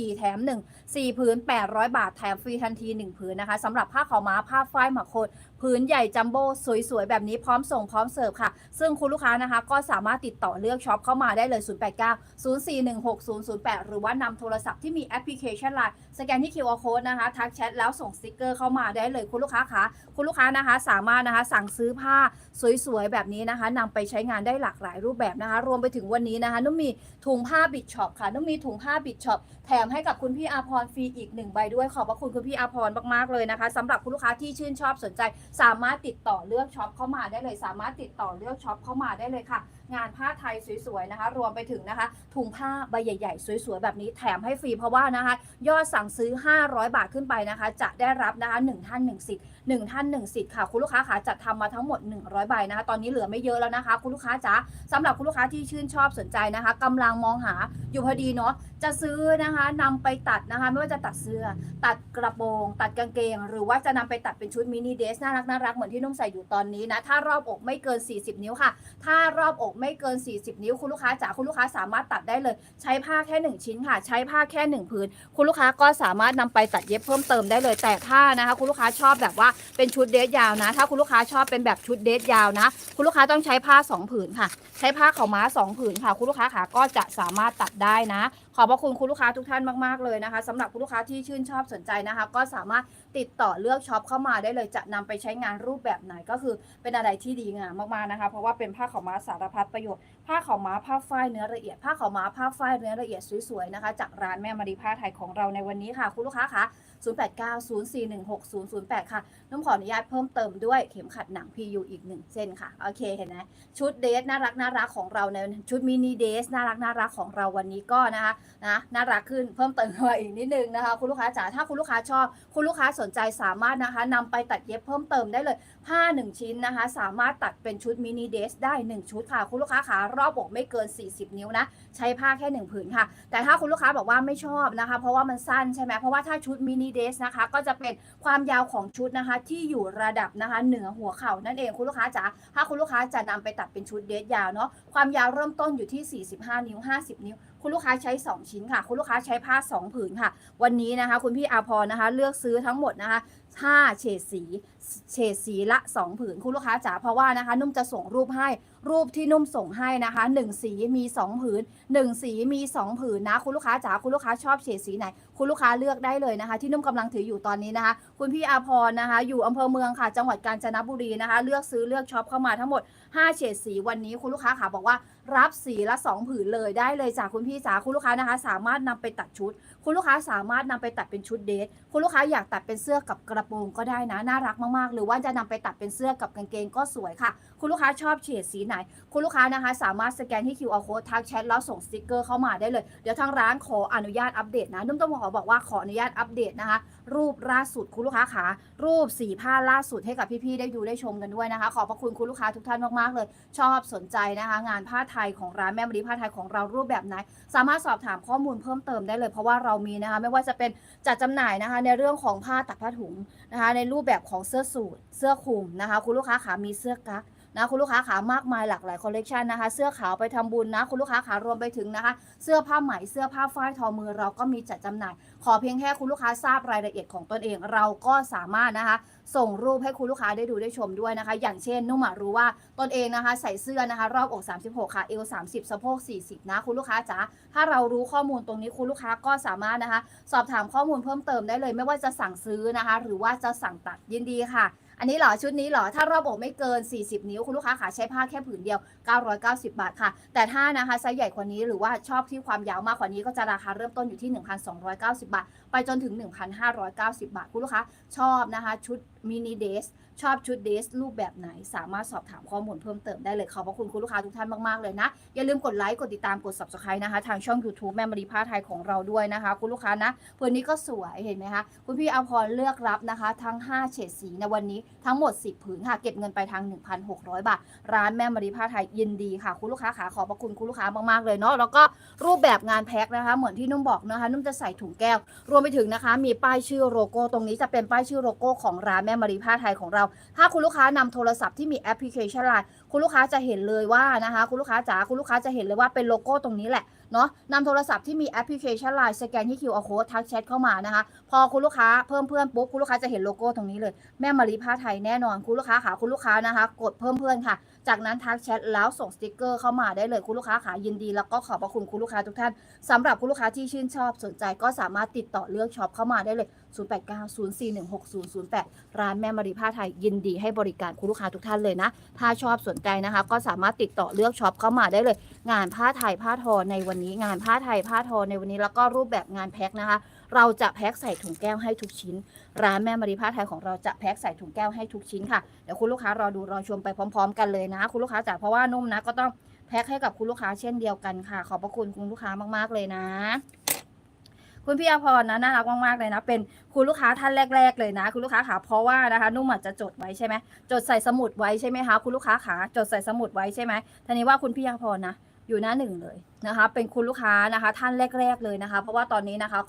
4 แถม 1 4ผืน800 บาทแถมฟรีทันที 1 ผืนนะคะสำหรับผ้าขาวม้าผ้าฝ้ายหมักโคนผืนใหญ่จัมโบ้สวยๆ แบบนี้พร้อมส่งพร้อมเสิร์ฟค่ะ ซึ่งคุณลูกค้านะคะ ก็สามารถติดต่อเลือกช็อปเข้ามาได้เลย 089 0416 008 หรือว่านำโทรศัพท์ที่มีแอปพลิเคชันไลน์สแกนที่ QR code นะคะ ทักแชทแล้วส่งสติกเกอร์เข้ามาได้เลยคุณลูกค้าคะคุณลูกค้านะคะสามารถนะคะสั่งซื้อผ้าสวยๆ แบบนี้นะคะนำไปใช้งานได้หลากหลายรูปแบบนะคะ รวมไปถึงวันนี้นะคะนุ่มมีถุงผ้าบิดช็อปค่ะนุ่มมีถุงผ้าบิดช็อปแถมมให้กับคุณพี่อาพรฟรีอีกหนึ่งใบด้วยขอบพระคุณคุณพี่อาพรมากๆเลยนะคะสำหรับคุณลูกค้าที่ชื่นชอบสนใจ สามารถติดต่อเลือกช็อปเข้ามาได้เลย สามารถติดต่อเลือกช็อปเข้ามาได้เลยค่ะ งานผ้าไทยสวยๆนะคะ รวมไปถึงนะคะ ถุงผ้าใบใหญ่ ๆ สวยๆ แบบนี้แถมให้ฟรีเพราะว่านะคะ ยอดสั่งซื้อ 500 บาทขึ้นไปนะคะ จะได้รับนะคะ1ท่าน1สิทธิ์1ท่าน1สิทธิ์ค่ะคุณลูกค้าขาจัดทำมาทั้งหมด 100 ใบนะคะ ตอนนี้เหลือไม่เยอะแล้วนะคะ คุณลูกค้าจ๋าสำหรับคุณลูกค้าที่ชื่นชอบสนใจนะคะกำลังมองหาอยู่พอดีเนาะจะซื้อนะคะนำไปตัดนะคะ ไม่ว่าจะตัดเสื้อ ตัดกระโปรงตัดกางเกง หรือว่าจะนำไปตัดเป็นชุดมินิเดรสน่ารักน่ารักเหมือนที่นุ่มใส่อยู่ตอนนี้นะถ้ารอบอกไม่เกิน 40 นิ้วค่ะ ถ้ารอบอกไม่เกิน 40 นิ้ว คุณลูกค้าจ๋าคุณลูกค้าสามารถตัดได้เลย ใช้ผ้าแค่ 1 ชิ้นค่ะ ใช้ผ้าแค่ 1 ผืนคุณลูกค้าก็สามารถนำไปตัดเย็บเพิ่มเติมได้เลย แต่ถ้านะคะคุณลูกค้าชอบแบบว่าเป็นชุดเดรสยาวนะ ถ้าคุณลูกค้าชอบเป็นแบบชุดเดรสยาวนะ คุณลูกค้าต้องใช้ผ้า 2 ผืนค่ะ ใช้ผ้าขาวม้า 2 ผืนค่ะ คุณลูกค้าขาก็จะสามารถตัดได้นะ ขอบพระคุณคุณลูกค้าทุกท่านมากๆเลยนะคะสำหรับคุณลูกค้าที่ชื่นชอบสนใจนะคะ ก็สามารถติดต่อเลือกช็อปเข้ามาได้เลยจะนำไปใช้งานรูปแบบไหนก็คือเป็นอะไรที่ดีงามมากๆนะคะ เพราะว่าเป็นผ้าขาวม้าสารพัดประโยชน์ ผ้าขาวม้าผ้าฝ้ายเนื้อละเอียด ผ้าขาวม้าผ้าฝ้ายเนื้อละเอียดสวยๆนะคะ จากร้านแม่มารีผ้าไทยของเราในวันนี้ค่ะ คุณลูกค้าคะ 0890416008 ค่ะ น้องขออนุญาตเพิ่มเติมด้วยเข็มขัดหนัง PU อีกหนึ่งเส้นค่ะ โอเคเห็นไหมชุดเดรสน่ารักน่ารักของเราในชุดมินิเดสน่ารักน่ารักของเราวันนี้ก็นะคะนะน่ารักขึ้นเพิ่มเติมมาอีกนิดนึงนะคะ คุณลูกค้าจ๋าถ้าคุณลูกค้าชอบ คุณลูกค้าสนใจสามารถนะคะนำไปตัดเย็บเพิ่มเติมได้เลยผ้า1ชิ้นนะคะ สามารถตัดเป็นชุดมินิเดสได้ 1 ชุดค่ะ คุณลูกค้าขารอบอกไม่เกิน 40 นิ้วนะ ใช้ผ้าแค่1ผืนค่ะ แต่ถ้าคุณลูกค้าบอกว่าไม่ชอบนะคะ เพราะว่ามันสั้นใช่ไหมเพราะว่าถ้าชุดมินิเดรสนะคะ ก็จะเป็นความยาวของชุดนะคะ ที่อยู่ระดับนะคะ เหนือหัวเข่านั่นเองคุณลูกค้าจ๋าถ้าคุณลูกค้าจะนำไปตัดเป็นชุดเดรสยาวเนาะความยาวเริ่มต้นอยู่ที่ 45 นิ้ว 50 นิ้ว คุณลูกค้าใช้ 2 ชิ้นค่ะ คุณลูกค้าใช้ผ้า 2 ผืนค่ะ วันนี้นะคะ คุณพี่อาพรนะคะ เลือกซื้อทั้งหมดนะคะ5เฉดสีเฉดสีละ 2 ผืนคุณลูกค้าจ๋าเพราะว่านะคะ นุ่มจะส่งรูปให้ รูปที่นุ่มส่งให้นะคะ1สีมี 2 ผืน 1 สีมี 2 ผืนนะ คุณลูกค้าจ๋าคุณลูกค้าชอบเฉดสีไหน คุณลูกค้าเลือกได้เลยนะคะ ที่นุ่มกำลังถืออยู่ตอนนี้นะคะ คุณพี่อาพรนะคะ อยู่อำเภอเมืองค่ะ จังหวัดกาญจนบุรีนะคะ เลือกซื้อเลือกช็อปเข้ามาทั้งหมด5เฉดสีวันนี้คุณลูกค้าค่ะบอกว่ารับสีละ 2 ผืนเลยได้เลยจากคุณพี่จ๋าคุณลูกค้านะคะ สามารถนำไปตัดชุด คุณลูกค้าสามารถนำไปตัดเป็นชุดเดทคุณลูกค้าอยากตัดเป็นเสื้อกับกระโปรงก็ได้นะน่ารักมากๆ หรือว่าจะนำไปตัดเป็นเสื้อกับกางเกงก็สวยค่ะ คุณลูกค้าชอบเฉดสีไหน คุณลูกค้านะคะ สามารถสแกนที่ QR code ทักแชทแล้วส่งสติกเกอร์เข้ามาได้เลยเดี๋ยวทางร้านขออนุญาตอัปเดตนะนุ่มต้องขอบอกว่าขออนุญาตอัปเดตนะคะรูปล่าสุดคุณลูกค้าขารูปสีผ้าล่าสุดให้กับพี่ๆได้ดูได้ชมกันด้วยนะคะ ขอบพระคุณคุณลูกค้าทุกท่านมากๆเลย ชอบสนใจนะคะ งานผ้าไทยของร้านแม่มะลิผ้าไทยของเรารูปแบบไหน สามารถสอบถามข้อมูลเพิ่มเติมได้เลย เพราะว่าเรามีนะคะไม่ว่าจะเป็นจัดจำหน่ายนะคะ ในเรื่องของผ้าตัดผ้าถุงนะคะ ในรูปแบบของเสื้อสูทเสื้อคลุมนะคะ คุณลูกค้าขามีเสื้อกั๊ก นะคุณลูกค้าขามากมายหลากหลายคอลเลกชันนะคะ เสื้อขาวไปทำบุญนะคุณลูกค้าขารวมไปถึงนะคะ เสื้อผ้าไหมเสื้อผ้าฝ้ายทอมือเราก็มีจัดจำหน่าย ขอเพียงแค่คุณลูกค้าทราบรายละเอียดของตนเองเราก็สามารถนะคะ ส่งรูปให้คุณลูกค้าได้ดูได้ชมด้วยนะคะ อย่างเช่น นุ่มรู้ว่าตนเองนะคะ ใส่เสื้อนะคะ รอบอก 36 ค่ะเอว30 สะโพก 40 นะ คุณลูกค้าจ๋าถ้าเรารู้ข้อมูลตรงนี้คุณลูกค้าก็สามารถนะคะ สอบถามข้อมูลเพิ่มเติมได้เลย ไม่ว่าจะสั่งซื้อนะคะ หรือว่าจะสั่งตัดยินดีค่ะ อันนี้เหรอชุดนี้เหรอถ้ารอบอกไม่เกิน 40 นิ้วคุณลูกค้าขาใช้ผ้าแค่ผืนเดียว 990 บาทค่ะ แต่ถ้านะคะไซส์ใหญ่กว่านี้หรือว่าชอบที่ความยาวมากกว่านี้ก็จะราคาเริ่มต้นอยู่ที่ 1,290 บาท ไปจนถึง 1,590 บาทคุณลูกค้าชอบนะคะชุดมินิเดส ชอบชุดเดสรูปแบบไหน สามารถสอบถามข้อมูลเพิ่มเติมได้เลยขอบพระคุณคุณลูกค้าทุกท่านมาก ๆ เลยนะ อย่าลืมกดไลค์ กดติดตามกด subscribe นะคะ ทางช่อง YouTube แม่มารีผ้าไทยของเราด้วยนะคะ คุณลูกค้านะผืนนี้ก็สวยเห็นไหมคะคุณพี่อภรเลือกรับนะคะ ทั้ง 5 เฉดสีในวันนี้ทั้งหมด 10 ผืนค่ะเก็บเงินไปทาง 1,600 บาท ร้านแม่มารีผ้าไทยยินดีค่ะ คุณลูกค้าขาขอบพระคุณคุณลูกค้ามากๆเลยเนาะแล้วก็รูปแบบงานแพ็คนะคะ เหมือนที่นุ่มบอกนะคะ นุ่มจะใส่ถุงแก้ว รวมไปถึงนะคะ มีป้ายชื่อโลโก้ตรงนี้จะเป็นป้ายชื่อโลโก้ของร้านแม่มารีผ้าไทยของเราถ้าคุณลูกค้านำโทรศัพท์ที่มีแอปพลิเคชันไลน์คุณลูกค้าจะเห็นเลยว่านะคะ คุณลูกค้าจ๋าคุณลูกค้าจะเห็นเลยว่าเป็นโลโก้ตรงนี้แหละเนาะนำโทรศัพท์ที่มีแอปพลิเคชันไลน์สแกนที่ QR code ทักแชทเข้ามานะคะ พอคุณลูกค้าเพิ่มเพื่อนปุ๊บคุณลูกค้าจะเห็นโลโก้ตรงนี้เลยแม่มารีผ้าไทยแน่นอนคุณลูกค้าขาคุณลูกค้านะคะ กดเพิ่มเพื่อนค่ะ จากนั้นทักแชทแล้วส่งสติกเกอร์เข้ามาได้เลยคุณลูกค้าขายินดี แล้วก็ขอบพระคุณคุณลูกค้าทุกท่านสำหรับคุณลูกค้าที่ชื่นชอบสนใจก็สามารถติดต่อเลือกช็อปเข้ามาได้เลย 0890416008 ร้านแม่มารีผ้าไทยยินดีให้บริการคุณลูกค้าทุกท่านเลยนะ ถ้าชอบสนใจนะคะ ก็สามารถติดต่อเลือกช็อปเข้ามาได้เลย งานผ้าไทยผ้าทอในวันนี้ งานผ้าไทยผ้าทอในวันนี้แล้วก็รูปแบบงานแพ็คนะคะ เราจะแพ็คใส่ถุงแก้วให้ทุกชิ้น ร้านแม่มารีผ้าไทยของเราจะแพ็คใส่ถุงแก้วให้ทุกชิ้นค่ะเดี๋ยวคุณลูกค้ารอดูรอชมไปพร้อม ๆ กันเลยนะ คุณลูกค้าจ๋าเพราะว่านุ่มนะก็ต้องแพ็คให้กับคุณลูกค้าเช่นเดียวกันค่ะ ขอบพระคุณคุณลูกค้ามากๆเลยนะคุณพี่อภรนะน่ารักมากๆเลยนะ เป็นคุณลูกค้าท่านแรก ๆ เลยนะ คุณลูกค้าขาเพราะว่านะคะนุ่มอาจจะจดไว้ใช่ไหมจดใส่สมุดไว้ใช่ไหมคะคุณลูกค้าขาจดใส่สมุดไว้ใช่ไหมทีนี้ว่าคุณพี่อภรนะ อยู่หน้าหนึ่งเลย นะคะ เป็นคุณลูกค้านะคะ ท่านแรก ๆเลยนะคะ เพราะว่าตอนนี้นะคะ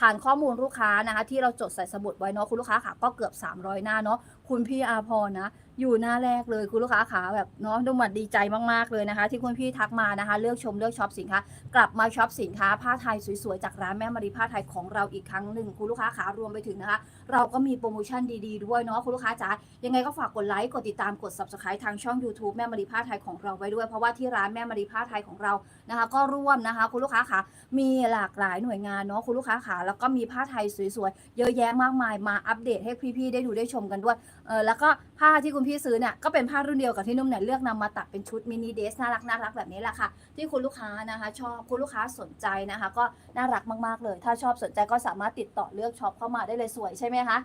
ฐานข้อมูลลูกค้านะคะ ที่เราจดใส่สมุดไว้เนาะคุณลูกค้าค่ะก็เกือบ 300 หน้าเนาะคุณพี่อาพรนะอยู่หน้าแรกเลยคุณลูกค้าขาแบบเนาะดูหมัดดีใจมากๆเลยนะคะ ที่คุณพี่ทักมานะคะ เลือกชมเลือกช็อปสินค้ากลับมาช็อปสินค้าผ้าไทยสวยๆจากร้านแม่มารีผ้าไทยของเราอีกครั้งหนึ่งคุณลูกค้าขารวมไปถึงนะคะ เราก็มีโปรโมชั่นดีๆด้วยเนาะคุณลูกค้าจ๋ายังไงก็ฝากกดไลค์กดติดตามกด subscribe ทางช่อง YouTube แม่มารีผ้าไทยของเราไว้ด้วย เพราะว่าที่ร้านแม่มารีผ้าไทยของเรานะคะก็ร่วมนะคะ คุณลูกค้าขามีหลากหลายหน่วยงานเนาะคุณลูกค้าขาแล้วก็มีผ้าไทยสวยๆเยอะแยะมากมายมาอัปเดตให้พี่ๆได้ดูได้ชมกันด้วยเออแล้วก็ผ้าที่คุณพี่ซื้อเนี่ยก็เป็นผ้ารุ่นเดียวกับที่นุ่มเนี่ยเลือกนำมาตัดเป็นชุดมินิเดสน่ารักน่ารักแบบนี้แหละค่ะ ที่คุณลูกค้านะคะ ชอบคุณลูกค้าสนใจนะคะ ก็น่ารักมากๆเลย ถ้าชอบสนใจก็สามารถติดต่อเลือกช็อปเข้ามาได้เลยสวยใช่ไหมคะ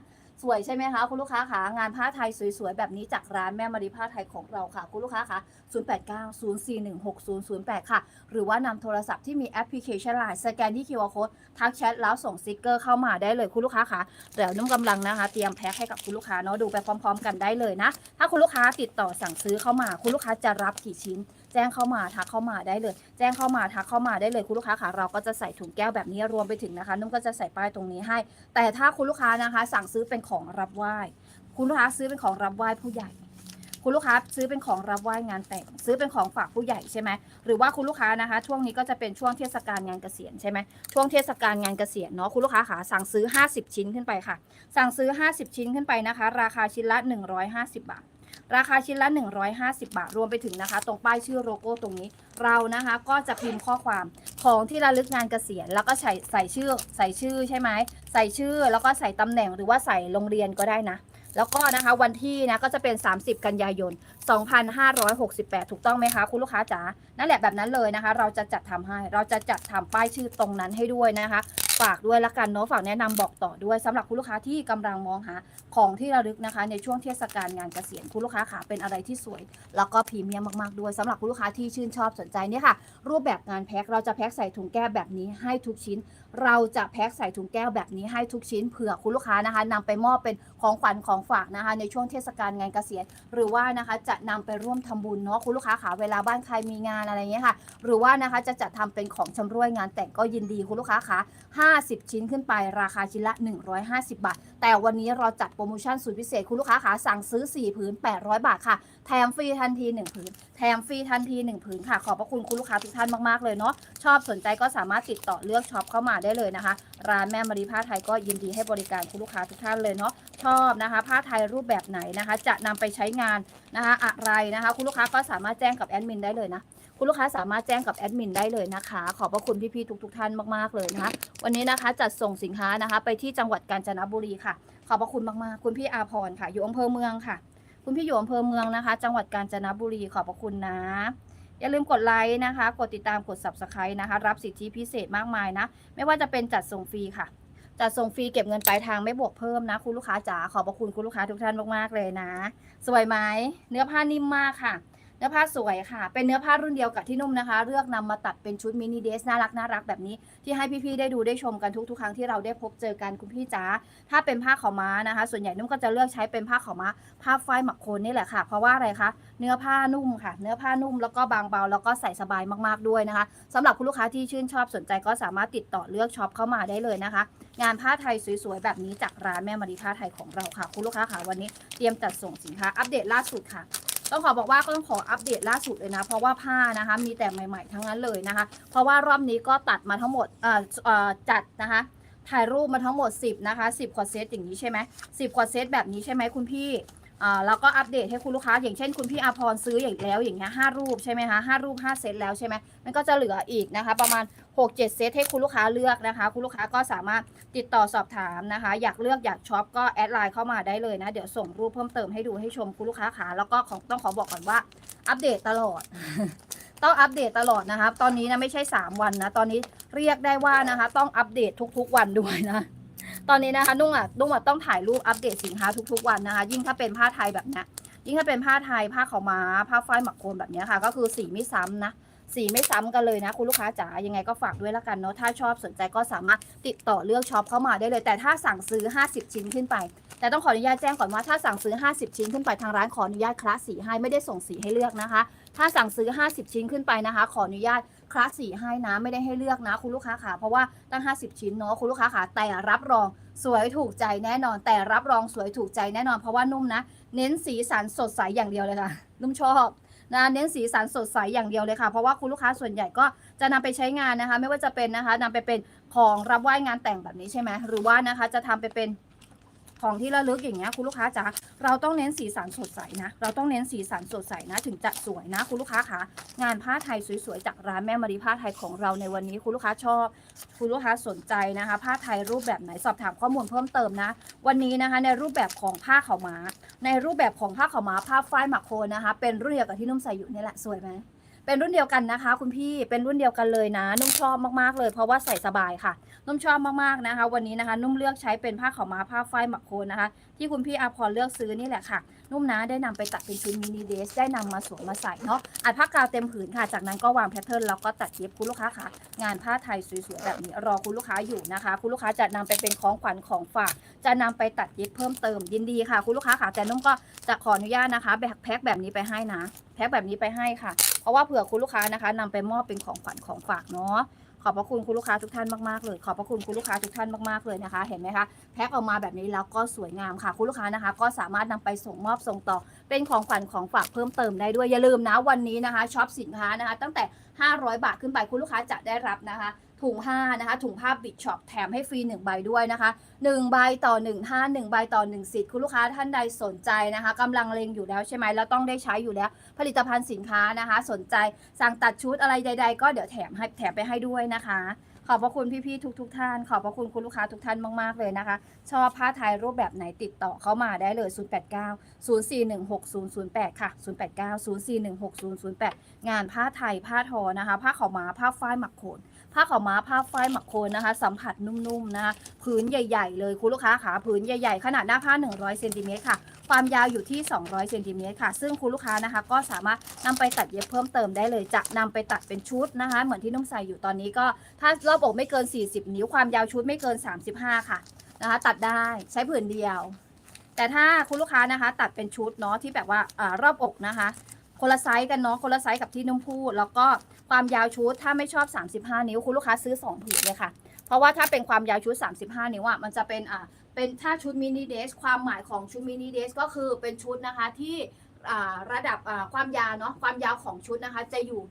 สวยใช่ไหมคะ คุณลูกค้าคะงานผ้าไทยสวยๆ แบบนี้จากร้านแม่มารีผ้าไทยของเราค่ะ คุณลูกค้าคะ 0890416008 ค่ะ หรือว่านำโทรศัพท์ที่มีแอปพลิเคชัน Line สแกนที่ QR code ทักแชทแล้วส่งสติกเกอร์เข้ามาได้เลยคุณลูกค้าคะเดี๋ยวนุ่มกำลังนะคะ เตรียมแพ็คให้กับคุณลูกค้าเนาะดูไปพร้อม ๆ กันได้เลยนะ ถ้าคุณลูกค้าติดต่อสั่งซื้อเข้ามา คุณลูกค้าจะรับกี่ชิ้น แจ้งเข้ามาทักเข้ามาได้เลย แจ้งเข้ามาทักเข้ามาได้เลยคุณลูกค้าค่ะเราก็จะใส่ถุงแก้วแบบนี้รวมไปถึงนะคะ นุ่มก็จะใส่ป้ายตรงนี้ให้ แต่ถ้าคุณลูกค้านะคะ สั่งซื้อเป็นของรับไหว้คุณลูกค้าซื้อเป็นของรับไหว้ผู้ใหญ่คุณลูกค้าซื้อเป็นของรับไหว้งานแต่งซื้อเป็นของฝากผู้ใหญ่ใช่ไหมหรือว่าคุณลูกค้านะคะ ช่วงนี้ก็จะเป็นช่วงเทศกาลงานเกษียณใช่ไหมช่วงเทศกาลงานเกษียณเนาะคุณลูกค้าขาสั่งซื้อ 50 ชิ้นขึ้นไปค่ะ สั่งซื้อ 50 ชิ้นขึ้นไปนะคะ ราคาชิ้นละ 150 บาท ราคาชิ้นละ 150 บาท รวมไปถึงนะคะ ตรงป้ายชื่อโลโก้ตรงนี้ เรานะคะก็จะพิมพ์ข้อความของที่ระลึกงานเกษียณ แล้วก็ใส่ใส่ชื่อใส่ชื่อใช่ไหมใส่ชื่อแล้วก็ใส่ตำแหน่งหรือว่าใส่โรงเรียนก็ได้นะ แล้วก็นะคะวันที่นะก็จะเป็น 30 กันยายน 2568 ถูกต้องไหมคะ คุณลูกค้าจ๋า นั่นแหละแบบนั้นเลยนะคะ เราจะจัดทำให้ เราจะจัดทำป้ายชื่อตรงนั้นให้ด้วยนะคะ ฝากด้วยละกันเนาะ ฝากแนะนำบอกต่อด้วยสำหรับคุณลูกค้าที่กำลังมองหาของที่ระลึกนะคะ ในช่วงเทศกาลงานเกษียณคุณลูกค้าขาเป็นอะไรที่สวย แล้วก็พรีเมียมมากๆด้วยสำหรับคุณลูกค้าที่ชื่นชอบสนใจเนี่ยค่ะ รูปแบบงานแพ็ค เราจะแพ็คใส่ถุงแก้วแบบนี้ให้ทุกชิ้น เราจะแพ็คใส่ถุงแก้วแบบนี้ให้ทุกชิ้น เผื่อคุณลูกค้านะคะนำไปมอบเป็นของขวัญของฝากนะคะ ในช่วงเทศกาลงานเกษียณ หรือว่านะคะจะนำไปร่วมทำบุญเนาะคุณลูกค้าขาเวลาบ้านใครมีงานอะไรเงี้ยค่ะ หรือว่านะคะจะจัดทำเป็นของชำรวยงานแต่งก็ยินดีคุณลูกค้าขา50 ชิ้นขึ้นไปราคาชิ้นละ 150 บาท แต่วันนี้เราจัดโปรโมชั่นสุดพิเศษคุณลูกค้าขาสั่งซื้อ 4 ผืน 800 บาทค่ะ แถมฟรีทันที 1 ผืน แถมฟรีทันที 1 ผืนค่ะ ขอบพระคุณคุณลูกค้าทุกท่านมาก ๆ เลยเนาะ ชอบสนใจก็สามารถติดต่อเลือกช็อปเข้ามาได้เลยนะคะ ร้านแม่มารีผ้าไทยก็ยินดีให้บริการคุณลูกค้าทุกท่านเลยเนาะ ชอบนะคะผ้าไทยรูปแบบไหนนะคะ จะนำไปใช้งานนะคะอะไรนะคะ คุณลูกค้าก็สามารถแจ้งกับแอดมินได้เลยนะ คุณลูกค้าสามารถแจ้งกับแอดมินได้เลยนะคะ ขอบพระคุณพี่ๆทุก ๆ ท่านมากๆเลยนะคะ วันนี้นะคะจัดส่งสินค้านะคะ ไปที่จังหวัดกาญจนบุรีค่ะ ขอบพระคุณมากๆ คุณพี่อาพรค่ะ อยู่อำเภอเมืองค่ะ คุณพี่อยู่อำเภอเมืองนะคะ จังหวัดกาญจนบุรีขอบพระคุณนะ อย่าลืมกดไลค์นะคะ กดติดตามกด subscribe นะคะ รับสิทธิพิเศษมากมายนะ ไม่ว่าจะเป็นจัดส่งฟรีค่ะจัดส่งฟรีเก็บเงินปลายทางไม่บวกเพิ่มนะ คุณลูกค้าจ๋าขอบพระคุณคุณลูกค้าทุกท่านมากๆเลยนะ สวยไหมเนื้อผ้านิ่มมากค่ะ เนื้อผ้าสวยค่ะ เป็นเนื้อผ้ารุ่นเดียวกับที่นุ่มนะคะ เลือกนำมาตัดเป็นชุดมินิเดสน่ารักน่ารักแบบนี้ ที่ให้พี่ๆได้ดูได้ชมกันทุกๆ ครั้งที่เราได้พบเจอกันคุณพี่จ๋า ถ้าเป็นผ้าขาวม้านะคะ ส่วนใหญ่นุ่มก็จะเลือกใช้เป็นผ้าขาวม้า ผ้าฝ้ายหมักโคนนี่แหละค่ะ เพราะว่าอะไรคะ เนื้อผ้านุ่มค่ะ เนื้อผ้านุ่มแล้วก็บางเบาแล้วก็ใส่สบายมากๆด้วยนะคะสำหรับคุณลูกค้าที่ชื่นชอบสนใจก็สามารถติดต่อเลือกช็อปเข้ามาได้เลยนะคะ งานผ้าไทยสวยๆแบบนี้จากร้านแม่มารีผ้าไทยของเราค่ะ คุณลูกค้าค่ะวันนี้เตรียมจัดส่งสินค้าอัปเดตล่าสุดค่ะ ต้องขอบอกว่าก็ต้องขออัปเดตล่าสุดเลยนะ เพราะว่าผ้านะคะมีแต่ใหม่ ๆ ทั้งนั้นเลยนะคะ เพราะว่ารอบนี้ก็ตัดมาทั้งหมดเอ่อเอ่อจัดนะคะถ่ายรูปมาทั้งหมด 10 นะคะ 10 กว่าเซตอย่างนี้ใช่ไหม10 กว่าเซตแบบนี้ใช่ไหมคุณพี่ อ่าแล้วก็อัปเดตให้คุณลูกค้า อย่างเช่นคุณพี่อาพรซื้ออย่างแล้วอย่างเงี้ยห้ารูปใช่ไหมคะห้ารูป5เซตแล้วใช่ไหมมันก็จะเหลืออีกนะคะ ประมาณ6-7เซตให้คุณลูกค้าเลือกนะคะ คุณลูกค้าก็สามารถติดต่อสอบถามนะคะ อยากเลือกอยากช็อปก็แอดไลน์เข้ามาได้เลยนะ เดี๋ยวส่งรูปเพิ่มเติมให้ดูให้ชมคุณลูกค้าขาแล้วก็ของต้องขอบอกก่อนว่า อัปเดตตลอด ต้องอัปเดตตลอดนะครับตอนนี้นะไม่ใช่ 3 วันนะ ตอนนี้เรียกได้ว่านะคะ ต้องอัปเดตทุกๆวันด้วยนะ ตอนนี้นะคะนุ่งอะนุ่งอะต้องถ่ายรูปอัปเดตสินค้าทุกๆวันนะคะ ยิ่งถ้าเป็นผ้าไทยแบบเนี้ยยิ่งถ้าเป็นผ้าไทยผ้าขาวม้า ผ้าฝ้ายหมักโคนแบบนี้ค่ะ ก็คือสีไม่ซ้ำนะสีไม่ซ้ำกันเลยนะ คุณลูกค้าจ๋ายังไงก็ฝากด้วยละกันเนาะถ้าชอบสนใจก็สามารถติดต่อเลือกช็อปเข้ามาได้เลย แต่ถ้าสั่งซื้อ 50 ชิ้นขึ้นไป แต่ต้องขออนุญาตแจ้งก่อนว่าถ้าสั่งซื้อ 50 ชิ้นขึ้นไปทางร้านขออนุญาตคลาสสีให้ไม่ได้ส่งสีให้เลือกนะคะ ถ้าสั่งซื้อ 50 ชิ้นขึ้นไปนะคะ ขออนุญาต คลาสสี่ให้นะไม่ได้ให้เลือกนะ คุณลูกค้าขาเพราะว่าตั้ง 50 ชิ้นเนาะคุณลูกค้าขาแต่รับรองสวยถูกใจแน่นอน แต่รับรองสวยถูกใจแน่นอนเพราะว่านุ่มนะ เน้นสีสันสดใสอย่างเดียวเลยค่ะ นุ่มชอบนะเน้นสีสันสดใสอย่างเดียวเลยค่ะ เพราะว่าคุณลูกค้าส่วนใหญ่ก็จะนำไปใช้งานนะคะ ไม่ว่าจะเป็นนะคะนำไปเป็นของรับไหว้งานแต่งแบบนี้ใช่ไหมหรือว่านะคะจะทำไปเป็น ของที่ระลึกอย่างเงี้ยคุณลูกค้าจ๋าเราต้องเน้นสีสันสดใสนะ เราต้องเน้นสีสันสดใสนะถึงจะสวยนะ คุณลูกค้าคะงานผ้าไทยสวยๆจากร้านแม่มารีผ้าไทยของเราในวันนี้คุณลูกค้าชอบ คุณลูกค้าสนใจนะคะ ผ้าไทยรูปแบบไหนสอบถามข้อมูลเพิ่มเติมนะ วันนี้นะคะในรูปแบบของผ้าขาวม้า ในรูปแบบของผ้าขาวม้าผ้าฝ้ายหมักโคนนะคะ เป็นรุ่นเดียวกับที่นุ่มใส่อยู่นี่แหละสวยไหม เป็นรุ่นเดียวกันนะคะ คุณพี่เป็นรุ่นเดียวกันเลยนะนุ่มชอบมากๆเลย เพราะว่าใส่สบายค่ะ นุ่มชอบมากๆนะคะ วันนี้นะคะ นุ่มเลือกใช้เป็นผ้าขาวม้าผ้าฝ้ายหมักโคนนะคะ ที่คุณพี่อาพรเลือกซื้อนี่แหละค่ะนุ่มนะได้นำไปตัดเป็นชุดมินิเดสได้นำมาสวมมาใส่เนาะอัดผ้ากาวเต็มผืนค่ะ จากนั้นก็วางแพทเทิร์นแล้วก็ตัดเย็บคุณลูกค้าค่ะ งานผ้าไทยสวยๆแบบนี้รอคุณลูกค้าอยู่นะคะ คุณลูกค้าจะนำไปเป็นของขวัญของฝาก จะนำไปตัดเย็บเพิ่มเติมยินดีค่ะ คุณลูกค้าค่ะแต่นุ่มก็จะขออนุญาตนะคะแบกแพ็คแบบนี้ไปให้นะแพ็คแบบนี้ไปให้ค่ะ เพราะว่าเผื่อคุณลูกค้านะคะนำไปมอบเป็นของขวัญของฝากเนาะ ขอบพระคุณคุณลูกค้าทุกท่านมากๆเลยขอบพระคุณคุณลูกค้าทุกท่านมากๆเลยนะคะ เห็นไหมคะแพ็คออกมาแบบนี้แล้วก็สวยงามค่ะ คุณลูกค้านะคะ ก็สามารถนำไปส่งมอบส่งต่อ เป็นของขวัญของฝากเพิ่มเติมได้ด้วยอย่าลืมนะวันนี้นะคะช็อปสินค้านะคะ ตั้งแต่ 500 บาทขึ้นไปคุณลูกค้าจะได้รับนะคะ ถุงผ้านะคะ ถุงผ้าบิดช็อปแถมให้ฟรี 1 ใบด้วยนะคะ 1 ใบต่อ1ผ้า1ใบต่อ 1 สิทธิ์คุณลูกค้าท่านใดสนใจนะคะกำลังเลงอยู่แล้วใช่ไหมแล้วต้องได้ใช้อยู่แล้ว ผลิตภัณฑ์สินค้านะคะ สนใจสั่งตัดชุดอะไรใด ๆ ก็เดี๋ยวแถมให้แถมไปให้ด้วยนะคะ ขอบพระคุณพี่ๆทุกๆท่าน ขอบพระคุณคุณลูกค้าทุกท่านมากๆเลยนะคะ ชอบผ้าไทยรูปแบบไหนติดต่อเข้ามาได้เลย 089 0416 008 ค่ะ 089 0416 008 งานผ้าไทยผ้าทอนะคะ ผ้าขาวม้าผ้าฝ้ายหมักโขน ผ้าขาวม้าผ้าฝ้ายหมักโคนนะคะ สัมผัสนุ่มๆนะคะผืนใหญ่ ๆ เลยคุณลูกค้าขาผืนใหญ่ๆ ขนาดหน้าผ้า 100เซนติเมตรค่ะ ความยาวอยู่ที่ 200เซนติเมตรค่ะ ซึ่งคุณลูกค้านะคะ ก็สามารถนำไปตัดเย็บเพิ่มเติมได้เลย จะนำไปตัดเป็นชุดนะคะ เหมือนที่นุ่มใส่อยู่ตอนนี้ก็ ถ้ารอบอกไม่เกิน 40 นิ้ว ความยาวชุดไม่เกิน 35 ค่ะนะคะ ตัดได้ใช้ผืนเดียว แต่ถ้าคุณลูกค้านะคะ ตัดเป็นชุดเนาะที่แบบว่าอรอบอกนะคะ คนละไซส์กันเนาะคนละไซส์กับที่นุ่มพูดแล้วก็ ความยาวชุดถ้าไม่ชอบ 35 นิ้วคุณลูกค้าซื้อ 2 ผืนเลยค่ะ เพราะว่าถ้าเป็นความยาวชุด 35 นิ้วอะมันจะเป็นอ่าเป็นถ้าชุดมินิเดสความหมายของชุดมินิเดสก็คือเป็นชุดนะคะที่อ่าระดับอ่าความยาวเนาะความยาวของชุดนะคะ จะอยู่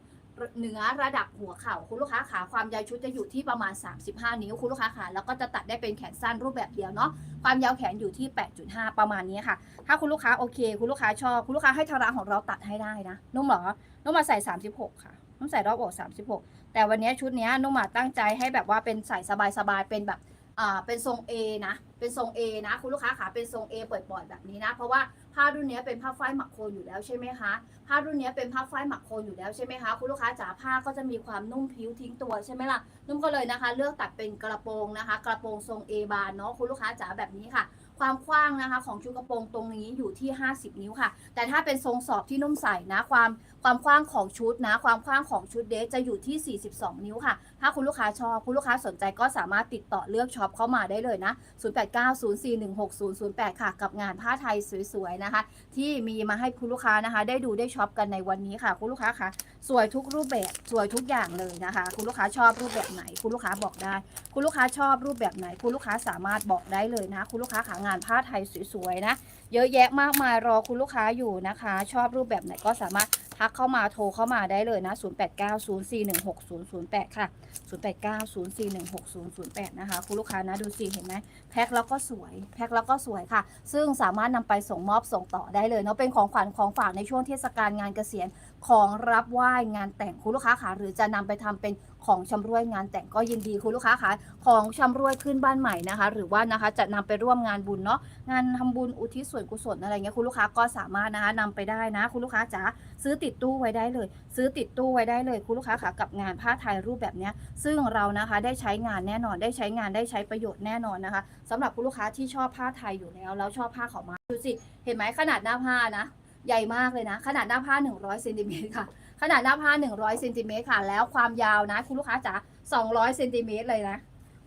เหนือระดับหัวเข่าคุณลูกค้าขาความยาวชุดจะอยู่ที่ประมาณ 35 นิ้วคุณลูกค้าขาแล้วก็จะตัดได้เป็นแขนสั้นรูปแบบเดียวเนาะความยาวแขนอยู่ที่ 8.5 ประมาณนี้ค่ะ ถ้าคุณลูกค้าโอเค คุณลูกค้าชอบคุณลูกค้าให้ทางร้านของเราตัดให้ได้นะนุ่มเหรอนุ่มมาใส่ 36 ค่ะ นุ่มใส่รอบอก 36 แต่วันนี้ชุดนี้นุ่มมาตั้งใจให้แบบว่าเป็นใส่สบายๆเป็นแบบอ่าเป็นทรง A นะเป็นทรง A นะ คุณลูกค้าขาเป็นทรง A เปิดบอร์ดแบบนี้นะ เพราะว่าผ้ารุ่นนี้เป็นผ้าฝ้ายหมักโคนอยู่แล้วใช่ไหมคะผ้ารุ่นนี้เป็นผ้าฝ้ายหมักโคนอยู่แล้วใช่ไหมคะคุณลูกค้าจ๋าผ้าก็จะมีความนุ่มผิวทิ้งตัวใช่ไหมล่ะนุ่มก็เลยนะคะ เลือกตัดเป็นกระโปรงนะคะ กระโปรงทรง A บานเนาะคุณลูกค้าจ๋าแบบนี้ค่ะความกว้างนะคะของชุดกระโปรงตรงนี้อยู่ที่ 50 นิ้วค่ะ แต่ถ้าเป็นทรงสอบที่นุ่มใส่นะ ความ ความกว้างของชุดนะ ความกว้างของชุดเดรสจะอยู่ที่ 42 นิ้วค่ะ ถ้าคุณลูกค้าชอบคุณลูกค้าสนใจก็สามารถติดต่อเลือกช็อปเข้ามาได้เลยนะ 0890416008 ค่ะ กับงานผ้าไทยสวยๆนะคะ ที่มีมาให้คุณลูกค้านะคะ ได้ดูได้ช็อปกันในวันนี้ค่ะ คุณลูกค้าคะสวยทุกรูปแบบสวยทุกอย่างเลยนะคะ คุณลูกค้าชอบรูปแบบไหน คุณลูกค้าบอกได้ คุณลูกค้าชอบรูปแบบไหน คุณลูกค้าสามารถบอกได้เลยนะ คุณลูกค้าขางานผ้าไทยสวยๆนะ เยอะแยะมากมายรอคุณลูกค้าอยู่นะคะ ชอบรูปแบบไหนก็สามารถ ทักเข้ามาโทรเข้ามาได้เลยนะ 0890416008 ค่ะ 0890416008 นะคะ คุณลูกค้านะดูสิเห็นไหมแพ็คแล้วก็สวย แพ็คแล้วก็สวยค่ะ ซึ่งสามารถนำไปส่งมอบส่งต่อได้เลยเนาะเป็นของขวัญของฝากในช่วงเทศกาลงานเกษียณ ของรับไหว้งานแต่งคุณลูกค้าค่ะหรือจะนำไปทำเป็นของชำร่วยงานแต่งก็ยินดีคุณลูกค้าค่ะของชำร่วยขึ้นบ้านใหม่นะคะ หรือว่านะคะจะนำไปร่วมงานบุญเนาะงานทำบุญอุทิศส่วนกุศลอะไรเงี้ยคุณลูกค้าก็สามารถนะคะนำไปได้นะ คุณลูกค้าจ๋าซื้อติดตู้ไว้ได้เลย ซื้อติดตู้ไว้ได้เลยคุณลูกค้าค่ะกับงานผ้าไทยรูปแบบเนี้ยซึ่งเรานะคะได้ใช้งานแน่นอนได้ใช้งานได้ใช้ประโยชน์แน่นอนนะคะสำหรับคุณลูกค้าที่ชอบผ้าไทยอยู่แล้วแล้วชอบผ้าขาวม้าดูสิเห็นไหมขนาดหน้าผ้านะ ใหญ่มากเลยนะ ขนาดหน้าผ้า 100เซนติเมตรค่ะ ขนาดหน้าผ้า 100เซนติเมตรค่ะ แล้วความยาวนะ คุณลูกค้าจ๋า200เซนติเมตรเลยนะ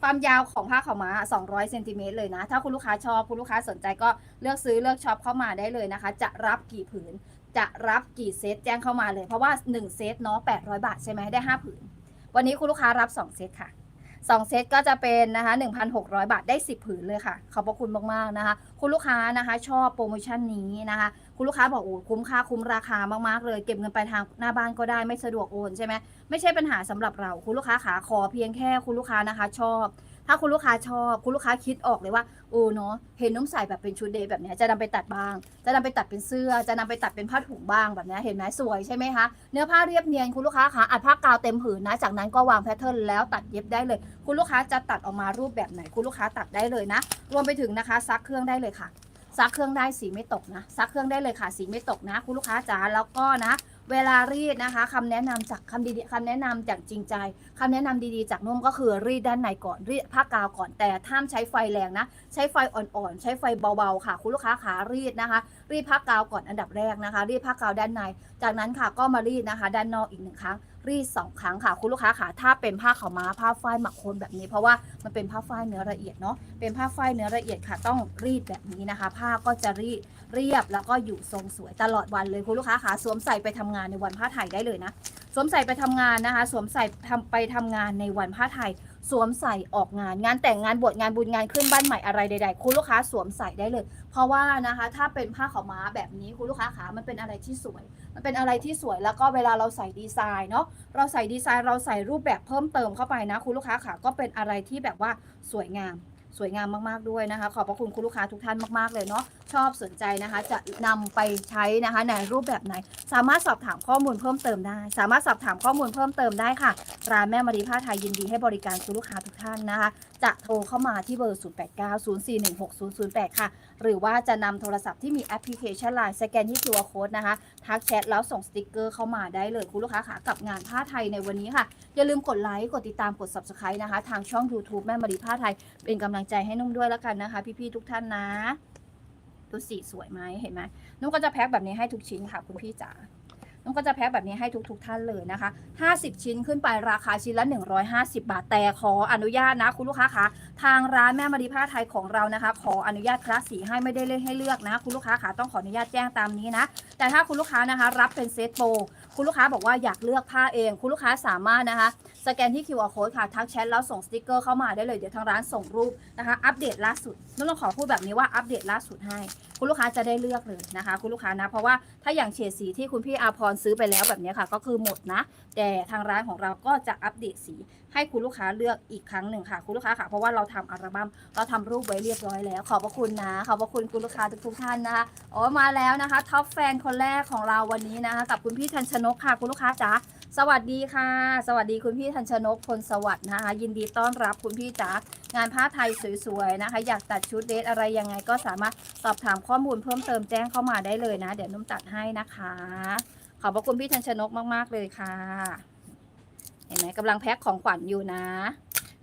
ความยาวของผ้าขาวม้า 200เซนติเมตรเลยนะ ถ้าคุณลูกค้าชอบคุณลูกค้าสนใจก็เลือกซื้อเลือกช็อปเข้ามาได้เลยนะคะ จะรับกี่ผืน จะรับกี่เซตแจ้งเข้ามาเลย เพราะว่า 1 เซตเนาะ800 บาทใช่ไหมได้ 5 ผืน วันนี้คุณลูกค้ารับ 2 เซตค่ะ2เซตก็จะเป็นนะคะ 1,600 บาทได้ 10 ผืนเลยค่ะ ขอบพระคุณมาก ๆ นะคะ คุณลูกค้านะคะ ชอบโปรโมชั่นนี้นะคะ คุณลูกค้าบอกโอ้คุ้มค่าคุ้มราคามากๆเลย เก็บเงินไปลายทางหน้าบ้านก็ได้ไม่สะดวกโอนใช่ไหมไม่ใช่ปัญหาสำหรับเราคุณลูกค้าขาขอเพียงแค่คุณลูกค้านะคะ ชอบ ถ้าคุณลูกค้าชอบ คุณลูกค้าคิดออกเลยว่าโอ้เนาะเห็นนุ่มใส่แบบเป็นชุดเดย์แบบนี้จะนำไปตัดบ้าง จะนำไปตัดเป็นเสื้อ จะนำไปตัดเป็นผ้าถุงบ้างแบบนี้เห็นไหมสวยใช่ไหมคะเนื้อผ้าเรียบเนียนคุณลูกค้าคะอัดผ้ากาวเต็มผืนนะ จากนั้นก็วางแพทเทิร์นแล้วตัดเย็บได้เลย คุณลูกค้าจะตัดออกมารูปแบบไหน คุณลูกค้าตัดได้เลยนะ รวมไปถึงนะคะซักเครื่องได้เลยค่ะ ซักเครื่องได้สีไม่ตกนะ ซักเครื่องได้เลยค่ะสีไม่ตกนะ คุณลูกค้าจ๋าแล้วก็นะ เวลารีดนะคะคำแนะนำจากคำดีๆคำแนะนำจากจริงใจคำแนะนำดีๆจากนุ่มก็คือรีดด้านในก่อนรีดผ้ากาวก่อนแต่ห้ามใช้ไฟแรงนะ ใช้ไฟอ่อนๆ ใช้ไฟเบาๆค่ะ คุณลูกค้าขารีดนะคะ รีดผ้ากาวก่อนอันดับแรกนะคะ รีดผ้ากาวด้านใน จากนั้นค่ะก็มารีดนะคะ ด้านนอกอีกหนึ่งครั้ง รีดสองครั้งค่ะ คุณลูกค้าค่ะถ้าเป็นผ้าขาวม้าผ้าฝ้ายหมักโคนแบบนี้ เพราะว่ามันเป็นผ้าฝ้ายเนื้อละเอียดเนาะเป็นผ้าฝ้ายเนื้อละเอียดค่ะ ต้องรีดแบบนี้นะคะ ผ้าก็จะรีดเรียบแล้วก็อยู่ทรงสวยตลอดวันเลยคุณลูกค้าค่ะสวมใส่ไปทำงานในวันผ้าไทยได้เลยนะ สวมใส่ไปทำงานนะคะ สวมใส่ทำไปทำงานในวันผ้าไทย สวมใส่ออกงาน งานแต่งงานบวชงานบุญงานขึ้นบ้านใหม่อะไรใด ๆ คุณลูกค้าสวมใส่ได้เลย เพราะว่านะคะ ถ้าเป็นผ้าขาวม้าแบบนี้คุณลูกค้าขามันเป็นอะไรที่สวย มันเป็นอะไรที่สวยแล้วก็เวลาเราใส่ดีไซน์เนาะเราใส่ดีไซน์เราใส่รูปแบบเพิ่มเติมเข้าไปนะ คุณลูกค้าขาก็เป็นอะไรที่แบบว่าสวยงาม สวยงามมากๆด้วยนะคะ ขอบพระคุณคุณลูกค้าทุกท่านมากๆเลยเนาะชอบสนใจนะคะ จะนำไปใช้นะคะในรูปแบบไหน สามารถสอบถามข้อมูลเพิ่มเติมได้ สามารถสอบถามข้อมูลเพิ่มเติมได้ค่ะร้านแม่มารีผ้าไทยยินดีให้บริการคุณลูกค้าทุกท่านนะคะจะโทรเข้ามาที่เบอร์ 0890416008 ค่ะ หรือว่าจะนำโทรศัพท์ที่มีแอปพลิเคชัน Line สแกนที่ QR Code นะคะ ทักแชทแล้วส่งสติกเกอร์เข้ามาได้เลยคุณลูกค้าค่ะ กับงานผ้าไทยในวันนี้ค่ะ อย่าลืมกดไลค์ กดติดตาม กด Subscribe นะคะ ทางช่อง YouTube แม่มารีผ้าไทย เป็นกำลังใจให้นุ่มด้วยแล้วกันนะคะ พี่ๆทุกท่านนะ ดูสีสวยไหมเห็นไหมนุ่มก็จะแพ็คแบบนี้ให้ทุกชิ้นค่ะคุณพี่จ๋า นุ่มก็จะแพ็คแบบนี้ให้ทุกๆทท่านเลยนะคะ 50 ชิ้นขึ้นไปราคาชิ้นละ 150 บาท แต่ขออนุญาตนะคุณลูกค้าคะทางร้านแม่มารีผ้าไทยของเรานะคะ ขออนุญาตคลาสสีให้ไม่ได้เลือกให้เลือกนะ คุณลูกค้าคะต้องขออนุญาตแจ้งตามนี้นะ แต่ถ้าคุณลูกค้านะคะ รับเป็นเซตโปรคุณลูกค้าบอกว่าอยากเลือกผ้าเอง คุณลูกค้าสามารถนะคะ สแกนที่ QR code ค่ะ ทักแชทแล้วส่งสติกเกอร์เข้ามาได้เลยเดี๋ยวทางร้านส่งรูปนะคะ อัปเดตล่าสุดนุ่นต้องขอพูดแบบนี้ว่าอัปเดตล่าสุดให้ คุณลูกค้าจะได้เลือกเลยนะคะ คุณลูกค้านะ เพราะว่าถ้าอย่างเฉดสีที่คุณพี่อาพรซื้อไปแล้วแบบนี้ค่ะ ก็คือหมดนะ แต่ทางร้านของเราก็จะอัปเดตสี ให้คุณลูกค้าเลือกอีกครั้งหนึ่งค่ะ คุณลูกค้าค่ะเพราะว่าเราทำอัลบั้มเราทำรูปไว้เรียบร้อยแล้ว ขอบพระคุณนะขอบพระคุณคุณลูกค้าทุกๆท่านนะคะอ๋อมาแล้วนะคะท็อปแฟนคนแรกของเราวันนี้นะคะกับคุณพี่ทันชนกค่ะคุณลูกค้าจ๋าสวัสดีค่ะ สวัสดีคุณพี่ทันชนกพลสวัสดิ์นะคะ ยินดีต้อนรับคุณพี่จ๋างานผ้าไทยสวยๆนะคะ อยากตัดชุดเดทอะไรยังไงก็สามารถสอบถามข้อมูลเพิ่มเติมแจ้งเข้ามาได้เลยนะ เดี๋ยวนุ่มตัดให้นะคะ ขอบพระคุณพี่ทันชนกมากๆเลยค่ะ เห็นไหมกำลังแพ็คของขวัญอยู่นะ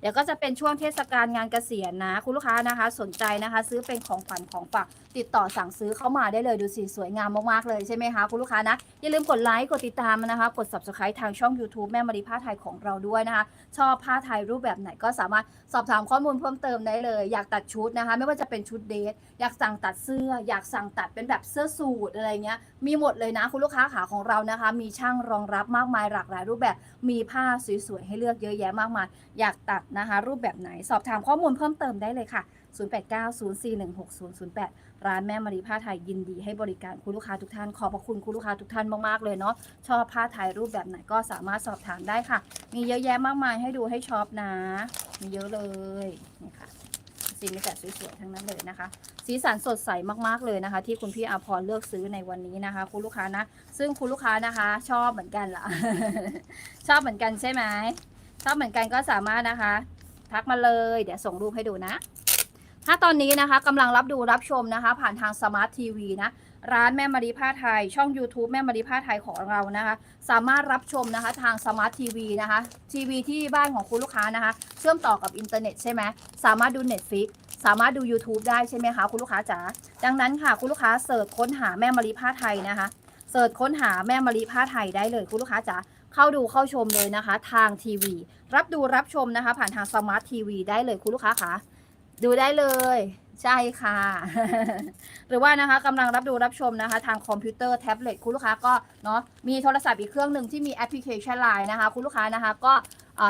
เดี๋ยวก็จะเป็นช่วงเทศกาลงานเกษียณนะ คุณลูกค้านะคะ สนใจนะคะ ซื้อเป็นของขวัญของฝาก ติดต่อสั่งซื้อเข้ามาได้เลยดูสิสวยงามมากๆเลยใช่ไหมคะคุณลูกค้านะ อย่าลืมกดไลค์กดติดตามนะคะ กด subscribe ทางช่อง YouTube แม่มารีผ้าไทยของเราด้วยนะคะ ชอบผ้าไทยรูปแบบไหนก็สามารถสอบถามข้อมูลเพิ่มเติมได้เลย อยากตัดชุดนะคะ ไม่ว่าจะเป็นชุดเดทอยากสั่งตัดเสื้อ อยากสั่งตัดเป็นแบบเสื้อสูทอะไรเงี้ยมีหมดเลยนะคุณลูกค้าขาของเรานะคะ มีช่างรองรับมากมายหลากหลายรูปแบบ มีผ้าสวยๆให้เลือกเยอะแยะมากมายอยากตัดนะคะ รูปแบบไหนสอบถามข้อมูลเพิ่มเติมได้เลยค่ะ 0890416008 ร้านแม่มารีผ้าไทยยินดีให้บริการคุณลูกค้าทุกท่าน ขอบพระคุณคุณลูกค้าทุกท่านมากๆเลยเนาะ ชอบผ้าไทยรูปแบบไหนก็สามารถสอบถามได้ค่ะ มีเยอะแยะมากมายให้ดูให้ช็อปนะ มีเยอะเลยนี่ค่ะสีมีแต่สวยๆทั้งนั้นเลยนะคะ สีสันสดใสมากๆเลยนะคะ ที่คุณพี่อาพรเลือกซื้อในวันนี้นะคะ คุณลูกค้านะ ซึ่งคุณลูกค้านะคะ ชอบเหมือนกันเหรอชอบเหมือนกันใช่ไหมชอบเหมือนกันก็สามารถนะคะ ทักมาเลย เดี๋ยวส่งรูปให้ดูนะ ถ้าตอนนี้นะคะกำลังรับดูรับชมนะคะ ผ่านทางสมาร์ททีวีนะร้านแม่มารีผ้าไทย ช่อง YouTube แม่มารีผ้าไทยของเรานะคะ สามารถรับชมนะคะทางสมาร์ททีวีนะคะทีวีที่บ้านของคุณลูกค้านะคะ เชื่อมต่อกับอินเทอร์เน็ตใช่ไหมสามารถดู Netflix สามารถดู YouTube ได้ใช่ไหมคะคุณลูกค้าจ๋าดังนั้นค่ะคุณลูกค้าเสิร์ชค้นหาแม่มารีผ้าไทยนะคะเสิร์ชค้นหาแม่มารีผ้าไทยได้เลยคุณลูกค้าจ๋าเข้าดูเข้าชมเลยนะคะ ทางทีวี รับดูรับชมนะคะ ผ่านทางสมาร์ททีวีได้เลยคุณลูกค้าคะ ดูได้เลย ใช่ค่ะ หรือว่านะคะกำลังรับดูรับชมนะคะ ทางคอมพิวเตอร์แท็บเล็ตคุณลูกค้าก็เนาะมีโทรศัพท์อีกเครื่องหนึ่งที่มีแอปพลิเคชันไลน์นะคะ คุณลูกค้านะคะก็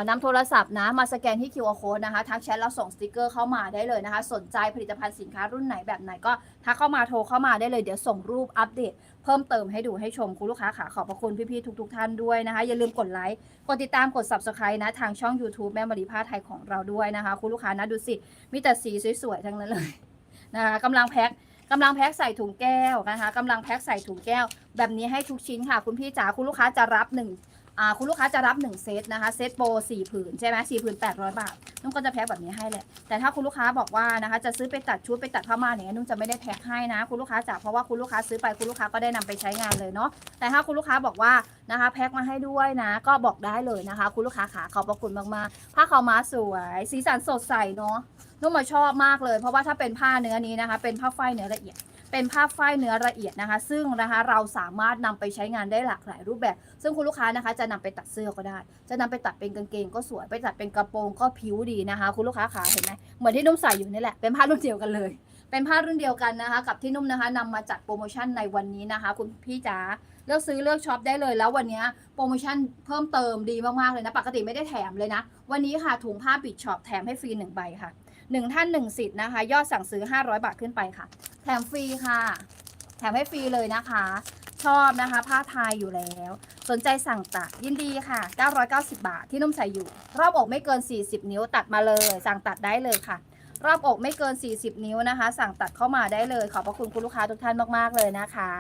นำโทรศัพท์นะมาสแกนที่ QR code นะคะทักแชทแล้วส่งสติกเกอร์เข้ามาได้เลยนะคะ สนใจผลิตภัณฑ์สินค้ารุ่นไหนแบบไหนก็ทักเข้ามาโทรเข้ามาได้เลยเดี๋ยวส่งรูปอัปเดต เพิ่มเติมให้ดูให้ชมคุณลูกค้าค่ะขอบพระคุณพี่ๆทุก ๆ ท่านด้วยนะคะ อย่าลืมกดไลค์กดติดตามกด subscribe นะ ทางช่อง YouTube แม่มารีผ้าไทยของเราด้วยนะคะ คุณลูกค้านะดูสิมีแต่สีสวยๆทั้งนั้นเลยนะคะกำลังแพ็คกำลังแพ็คใส่ถุงแก้วนะคะกำลังแพ็คใส่ถุงแก้ว แบบนี้ให้ทุกชิ้นค่ะ คุณพี่จ๋าคุณลูกค้าจะรับหนึ่ง อ่าคุณลูกค้าจะรับหนึ่งเซตนะคะเซตโปรสี่ผืนใช่ไหมสี่ผืนแปดร้อยบาทนุ่นก็จะแพ็คแบบนี้ให้แหละแต่ถ้าคุณลูกค้าบอกว่านะคะจะซื้อไปตัดชุดไปตัดผ้าม่านอย่างเงี้ยนุ่นจะไม่ได้แพ็คให้นะ คุณลูกค้าจ๋าเพราะว่าคุณลูกค้าซื้อไปคุณลูกค้าก็ได้นำไปใช้งานเลยเนาะแต่ถ้าคุณลูกค้าบอกว่านะคะแพ็คมาให้ด้วยนะ ก็บอกได้เลยนะคะ คุณลูกค้าขาขอบพระคุณมากๆผ้าขาวม้าสวย สีสันสดใสเนาะนุ่มมาชอบมากเลย เพราะว่าถ้าเป็นผ้าเนื้อนี้นะคะ เป็นผ้าฝ้ายเนื้อละเอียด เป็นผ้าฝ้ายเนื้อละเอียดนะคะ ซึ่งนะคะเราสามารถนำไปใช้งานได้หลากหลายรูปแบบ ซึ่งคุณลูกค้านะคะ จะนำไปตัดเสื้อก็ได้ จะนำไปตัดเป็นกางเกงก็สวยไปตัดเป็นกระโปรงก็ผิวดีนะคะ คุณลูกค้าขาเห็นไหมเหมือนที่นุ่มใส่อยู่นี่แหละเป็นผ้ารุ่นเดียวกันเลย เป็นผ้ารุ่นเดียวกันนะคะ กับที่นุ่มนะคะนำมาจัดโปรโมชั่นในวันนี้นะคะ คุณพี่จ๋าเลือกซื้อเลือกช็อปได้เลยแล้ววันนี้โปรโมชั่นเพิ่มเติมดีมากๆเลยนะ ปกติไม่ได้แถมเลยนะ วันนี้ค่ะถุงผ้าปิดช็อปแถมให้ฟรีหนึ่งใบค่ะ หนึ่งท่านหนึ่งสิทธิ์นะคะ ยอดสั่งซื้อ 500 บาทขึ้นไปค่ะ แถมฟรีค่ะ แถมให้ฟรีเลยนะคะ ชอบนะคะผ้าไทยอยู่แล้ว สนใจสั่งตัดยินดีค่ะ 990 บาทที่นุ่มใส่อยู่ รอบอกไม่เกิน 40 นิ้วตัดมาเลย สั่งตัดได้เลยค่ะ รอบอกไม่เกิน 40 นิ้วนะคะ สั่งตัดเข้ามาได้เลย ขอบพระคุณคุณลูกค้าทุกท่านมากๆเลยนะคะ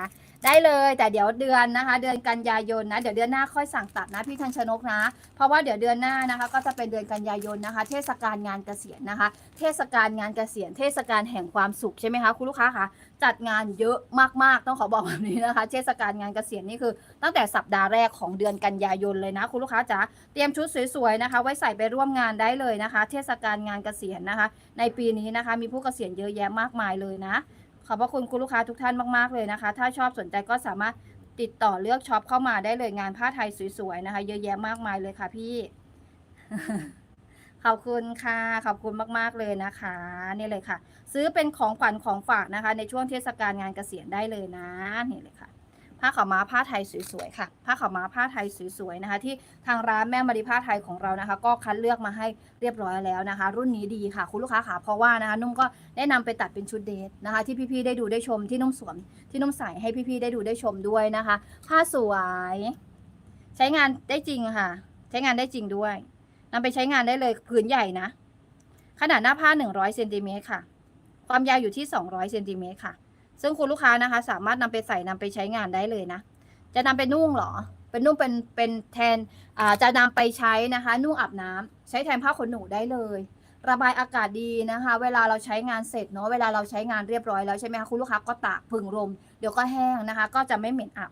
ได้เลยแต่เดี๋ยวเดือนนะคะ เดือนกันยายนนะเดี๋ยวเดือนหน้าค่อยสั่งตัดนะพี่ทันชนกนะ เพราะว่าเดี๋ยวเดือนหน้านะคะ ก็จะเป็นเดือนกันยายนนะคะ เทศกาลงานเกษียณนะคะ เทศกาลงานเกษียณเทศกาลแห่งความสุขใช่ไหมคะคุณลูกค้าคะจัดงานเยอะมากๆต้องขอบอกแบบนี้นะคะ เทศกาลงานเกษียณนี่คือ ตั้งแต่สัปดาห์แรกของเดือนกันยายนเลยนะคุณลูกค้าจ๋าเตรียมชุดสวยๆนะคะ ไว้ใส่ไปร่วมงานได้เลยนะคะ เทศกาลงานเกษียณนะคะ ในปีนี้นะคะ มีผู้เกษียณเยอะแยะมากมายเลยนะ ขอบพระคุณคุณลูกค้าทุกท่านมากๆเลยนะคะ ถ้าชอบสนใจก็สามารถติดต่อเลือกช็อปเข้ามาได้เลยงานผ้าไทยสวยๆนะคะ เยอะแยะมากมายเลยค่ะพี่ ขอบคุณค่ะ ขอบคุณมากๆเลยนะคะนี่เลยค่ะ ซื้อเป็นของขวัญของฝากนะคะ ในช่วงเทศกาลงานเกษียณได้เลยนะนี่เลยค่ะ ผ้าขาวม้าผ้าไทยสวยๆค่ะ ผ้าขาวม้าผ้าไทยสวยๆนะคะ ที่ทางร้านแม่มารีผ้าไทยของเรานะคะ ก็คัดเลือกมาให้เรียบร้อยแล้วนะคะ รุ่นนี้ดีค่ะ คุณลูกค้าค่ะเพราะว่านะคะ นุ่มก็ได้นำไปตัดเป็นชุดเดทนะคะ ที่พี่ๆได้ดูได้ชมที่นุ่มสวมที่นุ่มใส่ให้พี่ๆได้ดูได้ชมด้วยนะคะ ผ้าสวย ใช้งานได้จริงค่ะ ใช้งานได้จริงด้วยนำไปใช้งานได้เลยผืนใหญ่นะขนาดหน้าผ้า100เซนติเมตรค่ะ ความยาวอยู่ที่200เซนติเมตรค่ะ ซึ่งคุณลูกค้านะคะ สามารถนำไปใส่นำไปใช้งานได้เลยนะ จะนำไปนุ่งหรอ เป็นนุ่งเป็นเป็นแทนอ่าจะนำไปใช้นะคะ นุ่งอาบน้ำใช้แทนผ้าขนหนูได้เลย ระบายอากาศดีนะคะ เวลาเราใช้งานเสร็จเนาะเวลาเราใช้งานเรียบร้อยแล้วใช่ไหมคะคุณลูกค้าก็ตากผึ่งลมเดี๋ยวก็แห้งนะคะ ก็จะไม่เหม็นอับ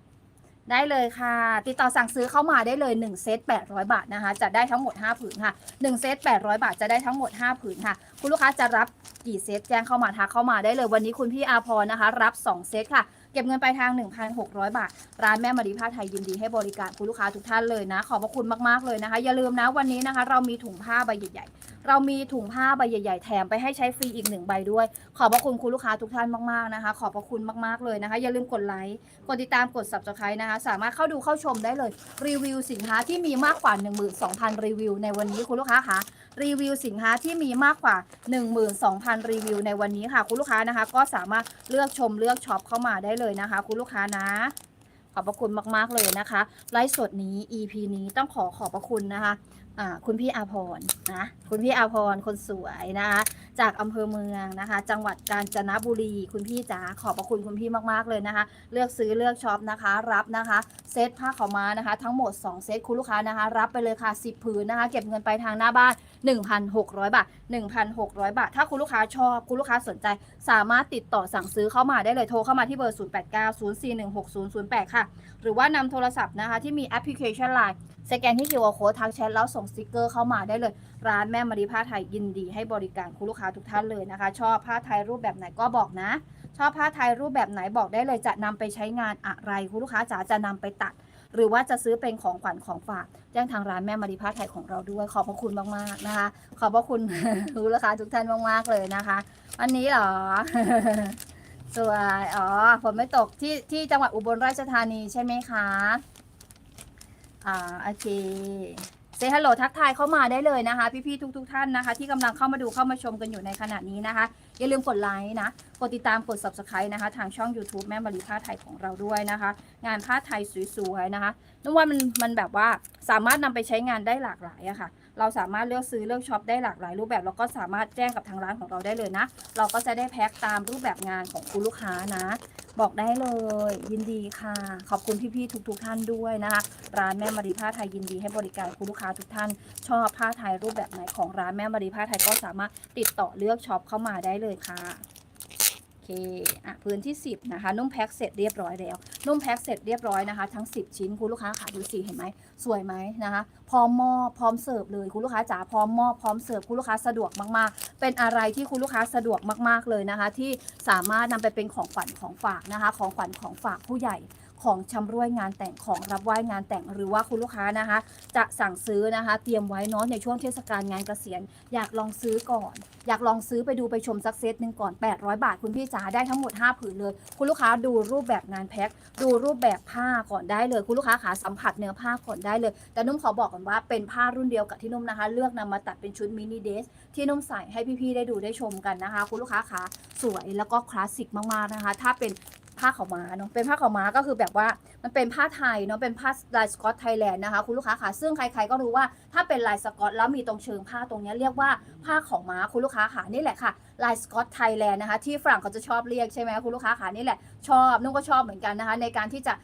ได้เลยค่ะ ติดต่อสั่งซื้อเข้ามาได้เลย 1 เซต 800 บาทนะคะ จะได้ทั้งหมด 5 ผืนค่ะ 1 เซต 800 บาทจะได้ทั้งหมด 5 ผืนค่ะ คุณลูกค้าจะรับกี่เซตแจ้งเข้ามาทักเข้ามาได้เลย วันนี้คุณพี่อาพรนะคะ รับ 2 เซตค่ะ เก็บเงินปลายทาง 1,600 บาท ร้านแม่มารีผ้าไทยยินดีให้บริการคุณลูกค้าทุกท่านเลยนะ ขอบพระคุณมากๆเลยนะคะ อย่าลืมนะวันนี้นะคะ เรามีถุงผ้าใบใหญ่ๆ เรามีถุงผ้าใบใหญ่ ๆ แถมไปให้ใช้ฟรีอีกหนึ่งใบด้วย ขอบพระคุณคุณลูกค้าทุกท่านมากๆนะคะ ขอบพระคุณมากๆเลยนะคะ อย่าลืมกดไลค์กดติดตามกด subscribe นะคะ สามารถเข้าดูเข้าชมได้เลย รีวิวสินค้าที่มีมากกว่า 12,000 รีวิวในวันนี้คุณลูกค้าคะรีวิวสินค้าที่มีมากกว่า 12,000 รีวิวในวันนี้ค่ะ คุณลูกค้านะคะ ก็สามารถเลือกชมเลือกช็อปเข้ามาได้เลยนะคะ คุณลูกค้านะขอบพระคุณมาก ๆ เลยนะคะ ไลฟ์สดนี้ EP นี้ต้องขอขอบพระคุณนะคะ คุณพี่อาพรนะคุณพี่อาพรคนสวยนะคะจากอำเภอเมืองนะคะ จังหวัดกาญจนบุรี คุณพี่จ๋าขอบพระคุณคุณพี่มากๆเลยนะคะ เลือกซื้อเลือกช็อปนะคะ รับนะคะเซตผ้าขาวม้านะคะ ทั้งหมด 2 เซตคุณลูกค้านะคะ รับไปเลยค่ะ 10 ผืนนะคะ เก็บเงินไปทางหน้าบ้าน 1,600 บาท 1,600 บาท ถ้าคุณลูกค้าชอบคุณลูกค้าสนใจ สามารถติดต่อสั่งซื้อเข้ามาได้เลยโทรเข้ามาที่เบอร์ 0890416008 ค่ะ หรือว่านำโทรศัพท์นะคะที่มีแอปพลิเคชัน Line สแกนที่ QR Code ทักแชทแล้วส่งสติกเกอร์เข้ามาได้เลย ร้านแม่มารีผ้าไทยยินดีให้บริการคุณลูกค้าทุกท่านเลยนะคะ ชอบผ้าไทยรูปแบบไหนก็บอกนะ ชอบผ้าไทยรูปแบบไหนบอกได้เลย จะนำไปใช้งานอะไรคุณลูกค้าจ๋าจะนำไปตัด หรือว่าจะซื้อเป็นของขวัญของฝากแจ้งทางร้านแม่มารีผ้าไทยของเราด้วยขอบพระคุณมากๆนะคะ ขอบพระคุณคุณลูกค้าทุกท่านมากๆเลยนะคะอันนี้หรอสวยอ๋อฝนไม่ตกที่ที่จังหวัดอุบลราชธานีใช่ไหมคะ อ่าโอเคเซฮัลโหลทักทายเข้ามาได้เลยนะคะ พี่ๆทุก ๆ ท่านนะคะ ที่กำลังเข้ามาดูเข้ามาชมกันอยู่ในขณะนี้นะคะ อย่าลืมกดไลค์นะ กดติดตามกด subscribe นะคะ ทางช่อง YouTube แม่มารีผ้าไทยของเราด้วยนะคะ งานผ้าไทยสวยๆนะคะนึกว่ามันมันแบบว่าสามารถนำไปใช้งานได้หลากหลายอะค่ะ เราสามารถเลือกซื้อเลือกช็อปได้หลากหลายรูปแบบแล้วก็สามารถแจ้งกับทางร้านของเราได้เลยนะ เราก็จะได้แพ็คตามรูปแบบงานของคุณลูกค้านะ บอกได้เลย ยินดีค่ะ ขอบคุณพี่ๆทุก ๆ ท่านด้วยนะคะ ร้านแม่มารีผ้าไทยยินดีให้บริการคุณลูกค้าทุกท่าน ชอบผ้าไทยรูปแบบไหนของร้านแม่มารีผ้าไทยก็สามารถติดต่อเลือกช็อปเข้ามาได้เลยค่ะ เคอะพื้นที่ 10 นะคะนุ่มแพ็คเสร็จเรียบร้อยแล้วนุ่มแพ็คเสร็จเรียบร้อยนะคะ ทั้ง 10 ชิ้นคุณลูกค้าค่ะดูสิเห็นไหมสวยไหมนะคะ พร้อมมอบพร้อมเสิร์ฟเลยคุณลูกค้าจ๋าพร้อมมอบพร้อมเสิร์ฟคุณลูกค้าสะดวกมากๆ เป็นอะไรที่คุณลูกค้าสะดวกมากๆเลยนะคะ ที่สามารถนำไปเป็นของขวัญของฝากนะคะ ของขวัญของฝากผู้ใหญ่ ของชำร่วยงานแต่งของรับไหว้งานแต่งหรือว่าคุณลูกค้านะคะ จะสั่งซื้อนะคะ เตรียมไว้เนาะในช่วงเทศกาลงานเกษียณ อยากลองซื้อก่อน อยากลองซื้อไปดูไปชมสักเซตหนึ่งก่อน 800 บาท คุณพี่จ๋าได้ทั้งหมด 5 ผืนเลย คุณลูกค้าดูรูปแบบงานแพ็คดูรูปแบบผ้าก่อนได้เลย คุณลูกค้าขาสัมผัสเนื้อผ้าก่อนได้เลย แต่นุ่มขอบอกก่อนว่าเป็นผ้ารุ่นเดียวกับที่นุ่มนะคะ เลือกนำมาตัดเป็นชุดมินิเดสที่นุ่มใส่ให้พี่ๆได้ดูได้ชมกันนะคะ คุณลูกค้าขาสวยแล้วก็คลาสสิกมากๆนะคะ ถ้าเป็น ผ้าขาวม้าเนาะเป็นผ้าขาวม้าก็คือแบบว่ามันเป็นผ้าไทยเนาะเป็นผ้าลายสกอตไทยแลนด์นะคะคุณลูกค้าขาซึ่งใครๆก็รู้ว่าถ้าเป็นลายสกอตแล้วมีตรงเชิงผ้าตรงเนี้ยเรียกว่าผ้าขาวม้าคุณลูกค้าขานี่แหละค่ะลายสกอตไทยแลนด์นะคะที่ฝรั่งเขาจะชอบเรียกใช่ไหมคุณลูกค้าขานี่แหละชอบนุ่นก็ชอบเหมือนกันนะคะในการที่จะ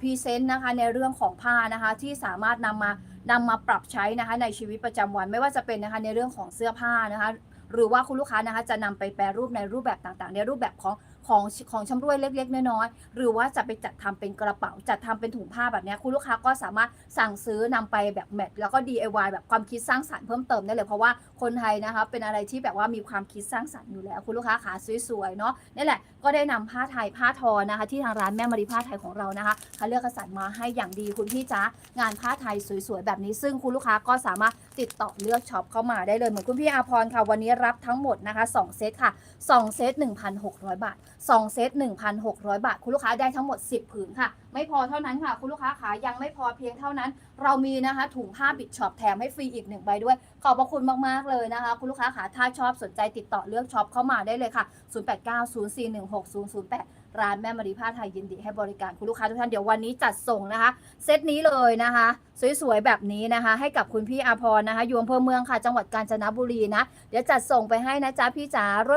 พรีเซนต์นะคะในเรื่องของผ้านะคะที่สามารถนำมานำมาปรับใช้นะคะในชีวิตประจำวันไม่ว่าจะเป็นนะคะในเรื่องของเสื้อผ้านะคะหรือว่าคุณลูกค้านะคะจะนำไปแปรรูปในรูปแบบต่างๆ ในรูปแบบของ ของของชำรวยเล็ก ๆ น้อยๆหรือว่าจะไปจัดทำเป็นกระเป๋า จัดทำเป็นถุงผ้าแบบนี้คุณลูกค้าก็สามารถสั่งซื้อนำไปแบบแมทแล้วก็ DIY แบบความคิดสร้างสรรค์เพิ่มเติมได้เลยเพราะว่าคนไทยนะคะเป็นอะไรที่แบบว่ามีความคิดสร้างสรรค์อยู่แล้ว คุณลูกค้าขาสวยๆเนาะนี่แหละก็ได้นำผ้าไทยผ้าทอนะคะ ที่ทางร้านแม่มารีผ้าไทยของเรานะคะเขาเลือกกระสันมาให้อย่างดีคุณพี่จ๊ะงานผ้าไทยสวยๆแบบนี้ ซึ่งคุณลูกค้าก็สามารถ ติดต่อเลือกช็อปเข้ามาได้เลย เหมือนคุณพี่อาพรค่ะ วันนี้รับทั้งหมดนะคะ 2 เซตค่ะ 2 เซต 1,600 บาท 2 เซต 1,600 บาท คุณลูกค้าได้ทั้งหมด 10 ผืนค่ะ ไม่พอเท่านั้นค่ะ คุณลูกค้าขายังไม่พอเพียงเท่านั้น เรามีนะคะ ถุงผ้าบิดช็อปแถมให้ฟรีอีกหนึ่งใบด้วย ขอบพระคุณมากๆเลยนะคะ คุณลูกค้าขาถ้าชอบสนใจติดต่อเลือกช็อปเข้ามาได้เลยค่ะ 0890416008 ร้านแม่มารีผ้าไทยยินดีให้บริการคุณลูกค้าทุกท่านเดี๋ยววันนี้จัดส่งนะคะ เซตนี้เลยนะคะ สวยๆแบบนี้นะคะ ให้กับคุณพี่อาพรนะคะอยู่อำเภอเมืองค่ะจังหวัดกาญจนบุรีนะ เดี๋ยวจัดส่งไปให้นะจ๊ะพี่จ๋ารถ